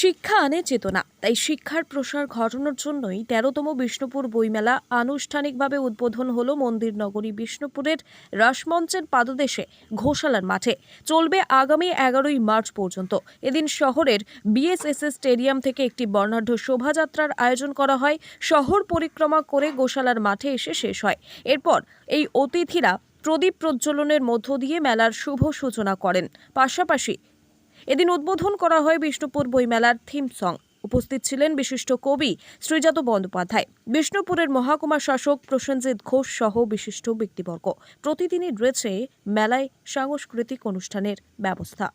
শিক্ষা আনে চেতনা। তাই শিক্ষার প্রসার ঘটানোর জন্যই তেরোতম বিষ্ণুপুর বইমেলা আনুষ্ঠানিকভাবে উদ্বোধন হল মন্দির নগরী বিষ্ণুপুরের রাসমঞ্চের পাদদেশে ঘোষালার মাঠে। চলবে আগামী এগারোই মার্চ পর্যন্ত। এদিন শহরের বিএসএসএস স্টেডিয়াম থেকে একটি বর্ণাঢ্য শোভাযাত্রার আয়োজন করা হয়। শহর পরিক্রমা করে গোশালার মাঠে এসে শেষ হয়। এরপর এই অতিথিরা প্রদীপ প্রজ্বলনের মধ্য দিয়ে মেলার শুভ সূচনা করেন। পাশাপাশি এদিন উদ্বোধন করা হয় বিষ্ণুপুর বইমেলার থিম সং উপস্থিত ছিলেন বিশিষ্ট কবি শ্রীজাত বন্দ্যোপাধ্যায়। বিষ্ণুপুরের মহাকুমার শাসক প্রসেনজিৎ ঘোষ সহ বিশিষ্ট ব্যক্তিবর্গ। প্রতিদিনই রয়েছে মেলায় সাংস্কৃতিক অনুষ্ঠানের ব্যবস্থা।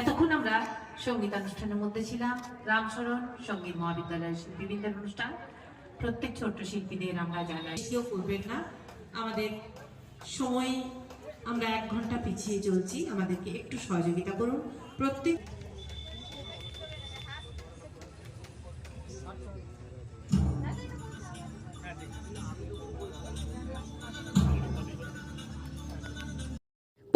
এতক্ষণ আমরা সঙ্গীতানুষ্ঠানের মধ্যে ছিলাম। রামচরণ সংগীত মহাবিদ্যালয়ের শিল্পীবৃন্দের অনুষ্ঠান। প্রত্যেক ছোট্ট শিল্পীদের আমরা জানাই কেউ করবেন না। আমাদের সময় আমরা এক ঘণ্টা পিছিয়ে চলছি। আমাদেরকে একটু সহযোগিতা করুন। প্রত্যেক